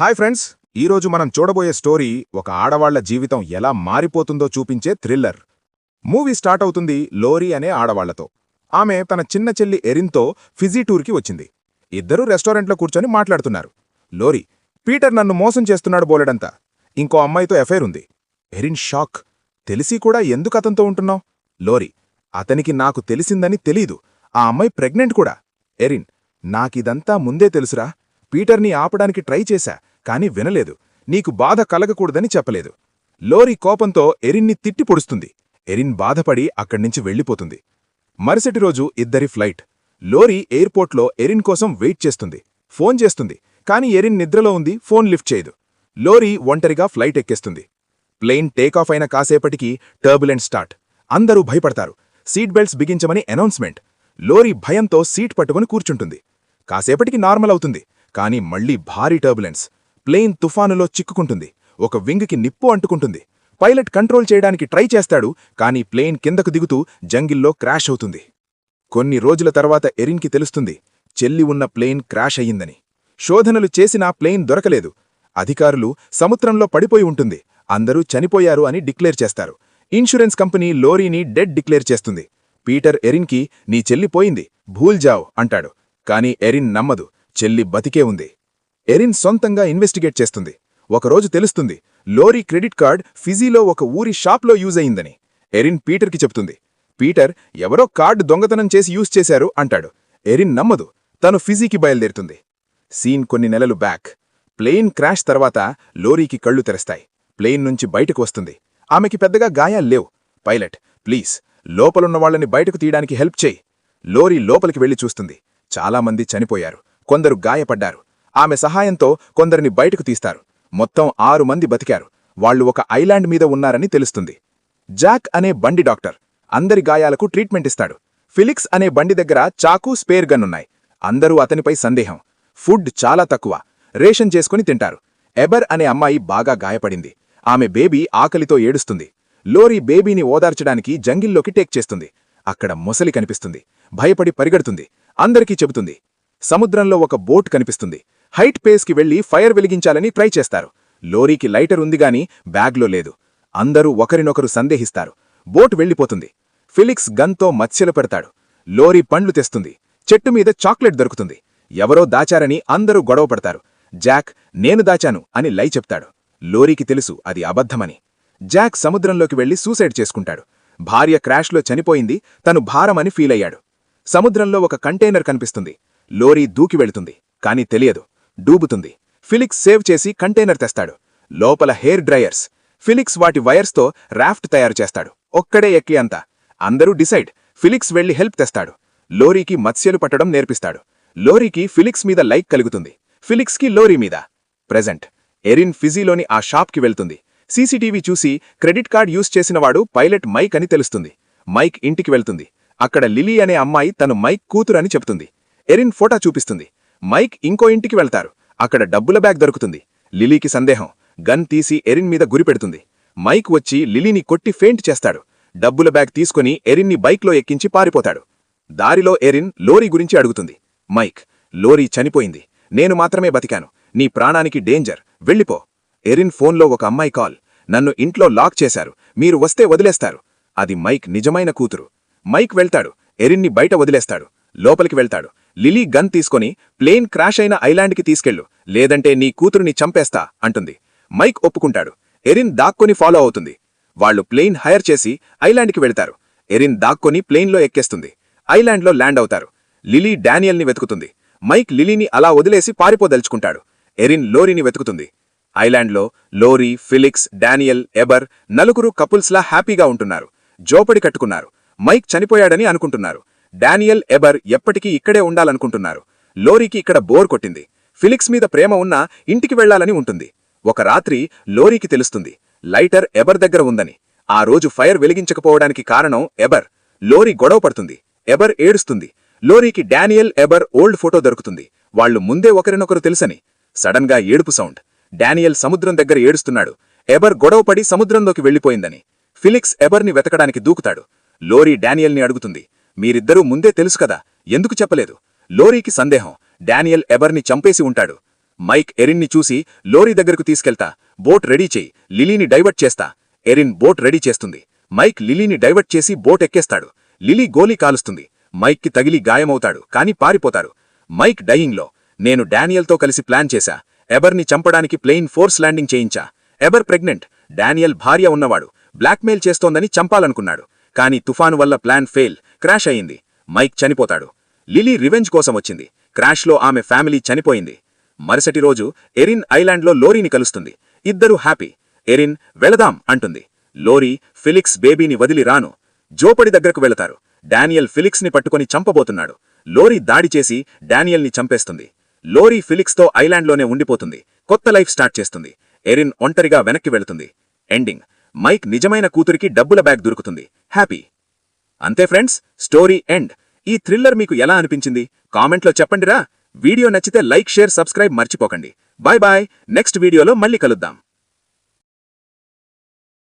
Hi friends ఈరోజు మనం చూడబోయే స్టోరీ ఒక ఆడవాళ్ళ జీవితం ఎలా మారిపోతుందో చూపించే థ్రిల్లర్. మూవీ స్టార్ట్ అవుతుంది లోరీ అనే ఆడవాళ్ళతో. ఆమె తన చిన్న చెల్లి ఎరిన్తో ఫిజీ టూర్కి వచ్చింది. ఇద్దరూ రెస్టారెంట్లో కూర్చొని మాట్లాడుతున్నారు. లోరీ పీటర్ నన్ను మోసం చేస్తున్నాడు బోలెడంతా. ఇంకో అమ్మాయితో ఎఫైర్ ఉంది. Erin shock. తెలిసి కూడా ఎందుకు అతనితో ఉంటున్నావు? లోరీ అతనికి నాకు తెలిసిందని తెలీదు. ఆ అమ్మాయి ప్రెగ్నెంట్ కూడా. ఎరిన్ నాకిదంతా ముందే తెలుసురా. పీటర్ని ఆపడానికి ట్రై చేశా. కాని వినలేదు. నీకు బాధ కలగకూడదని చెప్పలేదు. లోరీ కోపంతో ఎరిన్ని తిట్టి పొడుస్తుంది. ఎరిన్ బాధపడి అక్కడ్నుంచి వెళ్ళిపోతుంది. మరుసటి రోజు ఇద్దరి ఫ్లైట్. లోరీ ఎయిర్పోర్ట్లో ఎరిన్ కోసం వెయిట్ చేస్తుంది. ఫోన్ చేస్తుంది. కాని ఎరిన్ నిద్రలో ఉంది ఫోన్ లిఫ్ట్ చేయదు. లోరీ ఒంటరిగా ఫ్లైట్ ఎక్కేస్తుంది. ప్లేన్ టేకాఫ్ అయిన కాసేపటికి టర్బులెంట్ స్టార్ట్. అందరూ భయపడతారు. సీట్ బెల్ట్స్ బిగించమని అనౌన్స్మెంట్. లోరీ భయంతో సీట్ పట్టుకుని కూర్చుంటుంది. కాసేపటికి నార్మల్ అవుతుంది. కాని మళ్ళీ భారీ టర్బులెన్స్ ప్లేన్ తుఫానులో చిక్కుకుంటుంది. ఒక వింగ్కి నిప్పు అంటుకుంటుంది. పైలట్ కంట్రోల్ చేయడానికి ట్రై చేస్తాడు కానీ ప్లేన్ కిందకు దిగుతూ జంగిల్లో క్రాష్ అవుతుంది. కొన్ని రోజుల తర్వాత ఎరిన్కి తెలుస్తుంది చెల్లి ఉన్న ప్లేన్ క్రాష్ అయ్యిందని. శోధనలు చేసినా ప్లేన్ దొరకలేదు. అధికారులు సముద్రంలో పడిపోయి ఉంటుంది. అందరూ చనిపోయారు అని డిక్లేర్ చేస్తారు. ఇన్సూరెన్స్ కంపెనీ లోరీని డెడ్ డిక్లేర్ చేస్తుంది. పీటర్ ఎరిన్కి నీ చెల్లి పోయింది. భూల్ జావ్ అంటాడు. కాని ఎరిన్ నమ్మదు. చెల్లి బతికే ఉంది. ఎరిన్ సొంతంగా ఇన్వెస్టిగేట్ చేస్తుంది. ఒకరోజు తెలుస్తుంది లోరీ క్రెడిట్ కార్డ్ ఫిజీలో ఒక ఊరి షాప్లో యూజ్ అయిందని. ఎరిన్ పీటర్కి చెప్తుంది పీటర్ ఎవరో కార్డు దొంగతనం చేసి యూజ్ చేశారు అంటాడు. ఎరిన్ నమ్మదు తను ఫిజీకి బయలుదేరుతుంది. సీన్ కొన్ని నెలలు బ్యాక్. ప్లేన్ క్రాష్ తర్వాత లోరీకి కళ్ళు తెరస్తాయి. ప్లేన్ నుంచి బయటకు వస్తుంది. ఆమెకి పెద్దగా గాయాలు లేవు. పైలట్ ప్లీజ్ లోపలున్న వాళ్ళని బయటకు తీయడానికి హెల్ప్ చేయి. లోరీ లోపలికి వెళ్ళి చూస్తుంది. చాలామంది చనిపోయారు. కొందరు గాయపడ్డారు. ఆమె సహాయంతో కొందరిని బయటకు తీస్తారు. మొత్తం ఆరు మంది బతికారు. వాళ్ళు ఒక ఐలాండ్ మీద ఉన్నారని తెలుస్తుంది. జాక్ అనే బండి డాక్టర్. అందరి గాయాలకు ట్రీట్మెంట్ ఇస్తాడు. ఫిలిక్స్ అనే బండి దగ్గర చాకు స్పేర్ గన్ ఉన్నాయి. అందరూ అతనిపై సందేహం. ఫుడ్ చాలా తక్కువ. రేషన్ చేసుకుని తింటారు. ఎబర్ అనే అమ్మాయి బాగా గాయపడింది. ఆమె బేబీ ఆకలితో ఏడుస్తుంది. లోరీ బేబీని ఓదార్చడానికి జంగిల్లోకి టేక్ చేస్తుంది. అక్కడ మొసలి కనిపిస్తుంది. భయపడి పరిగెడుతుంది. అందరికీ చెబుతుంది. సముద్రంలో ఒక బోట్ కనిపిస్తుంది. హైట్ పేస్కి వెళ్ళి ఫైర్ వెలిగించాలని ట్రై చేస్తారు. లోరీకి లైటర్ ఉందిగాని బ్యాగ్లో లేదు. అందరూ ఒకరినొకరు సందేహిస్తారు. బోట్ వెళ్ళిపోతుంది. ఫిలిక్స్ గన్తో మత్స్యలు పెడతాడు. లోరీ పండ్లు తెస్తుంది. చెట్టు మీద చాక్లెట్ దొరుకుతుంది. ఎవరో దాచారని అందరూ గొడవ పడతారు. జాక్ నేను దాచాను అని లై చెప్తాడు. లోరీకి తెలుసు అది అబద్ధమని. జాక్ సముద్రంలోకి వెళ్ళి సూసైడ్ చేసుకుంటాడు. భార్య క్రాష్లో చనిపోయింది తను భారమని ఫీలయ్యాడు. సముద్రంలో ఒక కంటైనర్ కనిపిస్తుంది. లోరీ దూకి వెళుతుంది కాని తెలియదు. డూబుతుంది. ఫిలిక్స్ సేవ్ చేసి కంటైనర్ తెస్తాడు. లోపల హెయిర్ డ్రయర్స్. ఫిలిక్స్ వాటి వైర్స్తో రాఫ్ట్ తయారు చేస్తాడు. ఒక్కడే ఎక్కి అంతా. అందరూ డిసైడ్. ఫిలిక్స్ వెళ్ళి హెల్ప్ తెస్తాడు. లోరీకి మత్స్యలు పట్టడం నేర్పిస్తాడు. లోరీకి ఫిలిక్స్ మీద లైక్ కలుగుతుంది. ఫిలిక్స్కి లోరీ మీద. ప్రెజెంట్. ఎరిన్ ఫిజీలోని ఆ షాప్కి వెళ్తుంది. సీసీటీవీ చూసి క్రెడిట్ కార్డ్ యూస్ చేసినవాడు పైలట్ మైక్ అని తెలుస్తుంది. మైక్ ఇంటికి వెళ్తుంది. అక్కడ లిలీ అనే అమ్మాయి తను మైక్ కూతురని చెప్తుంది ఎరిన్ ఫోటో చూపిస్తుంది. మైక్ ఇంకో ఇంటికి వెళ్తారు. అక్కడ డబ్బుల బ్యాగ్ దొరుకుతుంది. లిలీకి సందేహం. గన్ తీసి ఎరిన్ మీద గురిపెడుతుంది మైక్ వచ్చి లిలీని కొట్టి ఫెయింట్ చేస్తాడు. డబ్బుల బ్యాగ్ తీసుకుని ఎరిన్ని బైక్లో ఎక్కించి పారిపోతాడు. దారిలో ఎరిన్ లోరీ గురించి అడుగుతుంది. మైక్ లోరీ చనిపోయింది. నేను మాత్రమే బతికాను. నీ ప్రాణానికి డేంజర్. వెళ్ళిపో. ఎరిన్ ఫోన్లో ఒక అమ్మాయి కాల్. నన్ను ఇంట్లో లాక్ చేశారు. మీరు వస్తే వదిలేస్తారు. అది మైక్ నిజమైన కూతురు. మైక్ వెళ్తాడు. ఎరిన్ని బయట వదిలేస్తాడు. లోపలికి వెళ్తాడు. లిలీ గన్ తీసుకొని ప్లేన్ క్రాష్ అయిన ఐలాండ్కి తీసుకెళ్ళు లేదంటే నీ కూతురుని చంపేస్తా అంటుంది. మైక్ ఒప్పుకుంటాడు. ఎరిన్ దాక్కొని ఫాలో అవుతుంది. వాళ్ళు ప్లేన్ హైర్ చేసి ఐలాండ్కి వెళ్తారు. ఎరిన్ దాక్కొని ప్లేన్లో ఎక్కేస్తుంది. ఐలాండ్లో ల్యాండ్ అవుతారు. లిలీ డానియల్ని వెతుకుతుంది. మైక్ లిలీని అలా వదిలేసి పారిపోదలుచుకుంటాడు. ఎరిన్ లోరీని వెతుకుతుంది. ఐలాండ్లో లోరీ ఫిలిక్స్ డానియల్ ఎబర్ నలుగురు కపుల్స్లా హ్యాపీగా ఉంటున్నారు. జోపడి కట్టుకున్నారు. మైక్ చనిపోయాడని అనుకుంటున్నారు. డానియల్ ఎబర్ ఎప్పటికీ ఇక్కడే ఉండాలనుకుంటున్నారు. లోరీకి ఇక్కడ బోర్ కొట్టింది. ఫిలిక్స్ మీద ప్రేమ ఉన్నా ఇంటికి వెళ్ళాలని ఉంటుంది. ఒక రాత్రి లోరీకి తెలుస్తుంది లైటర్ ఎబర్ దగ్గర ఉందని. ఆ రోజు ఫైర్ వెలిగించకపోవడానికి కారణం ఎబర్. లోరీ గొడవ పడుతుంది ఎబర్ ఏడుస్తుంది. లోరీకి డానియల్ ఎబర్ ఓల్డ్ ఫోటో దొరుకుతుంది. వాళ్ళు ముందే ఒకరినొకరు తెలుసని. సడన్గా ఏడుపు సౌండ్. డానియల్ సముద్రం దగ్గర ఏడుస్తున్నాడు. ఎబర్ గొడవపడి సముద్రంలోకి వెళ్ళిపోయిందని ఫిలిక్స్ ఎబర్ని వెతకడానికి దూకుతాడు. లోరీ డానియల్ని అడుగుతుంది. మీరిద్దరూ ముందే తెలుసు కదా. ఎందుకు చెప్పలేదు? లోరీకి సందేహం. డానియల్ ఎబర్ని చంపేసి ఉంటాడు. మైక్ ఎరిన్ని చూసి లోరీ దగ్గరకు తీసుకెళ్తా. బోట్ రెడీ చేయి. లిలీని డైవర్ట్ చేస్తా. ఎరిన్ బోట్ రెడీ చేస్తుంది. మైక్ లిలీని డైవర్ట్ చేసి బోట్ ఎక్కేస్తాడు. లిలీ గోలీ కాలుస్తుంది. మైక్కి తగిలి గాయమవుతాడు కాని పారిపోతారు. మైక్ డయింగ్లో నేను డానియల్తో కలిసి ప్లాన్ చేశా. ఎబర్ని చంపడానికి plane force landing చేయించా. Eber pregnant? Daniel భార్య ఉన్నవాడు. బ్లాక్మెయిల్ చేస్తోందని చంపాలనుకున్నాడు. కానీ తుఫాను వల్ల ప్లాన్ ఫెయిల్ క్రాష్ అయింది మైక్ చనిపోతాడు. లిలీ రివెంజ్ కోసం వచ్చింది. క్రాష్లో ఆమె ఫ్యామిలీ చనిపోయింది. మరుసటి రోజు ఎరిన్ ఐలాండ్లో లోరీని కలుస్తుంది. ఇద్దరూ హ్యాపీ. ఎరిన్ వెళదాం అంటుంది. లోరీ ఫిలిక్స్ బేబీని వదిలి రాను. జోపడి దగ్గరకు వెళతారు. డానియల్ ఫిలిక్స్ని పట్టుకొని చంపబోతున్నాడు. లోరీ దాడి చేసి డానియల్ని చంపేస్తుంది. లోరీ ఫిలిక్స్తో ఐలాండ్లోనే ఉండిపోతుంది. కొత్త లైఫ్ స్టార్ట్ చేస్తుంది. ఎరిన్ ఒంటరిగా వెనక్కి వెళుతుంది. ఎండింగ్. మైక్ నిజమైన కూతురికి డబ్బుల బ్యాగ్ దొరుకుతుంది. హ్యాపీ. అంతే ఫ్రెండ్స్ స్టోరీ ఎండ్. ఈ థ్రిల్లర్ మీకు ఎలా అనిపించింది? కామెంట్లో చెప్పండిరా. వీడియో నచ్చితే లైక్ షేర్ సబ్స్క్రైబ్ మర్చిపోకండి. Bye bye. నెక్స్ట్ వీడియోలో మళ్ళీ కలుద్దాం.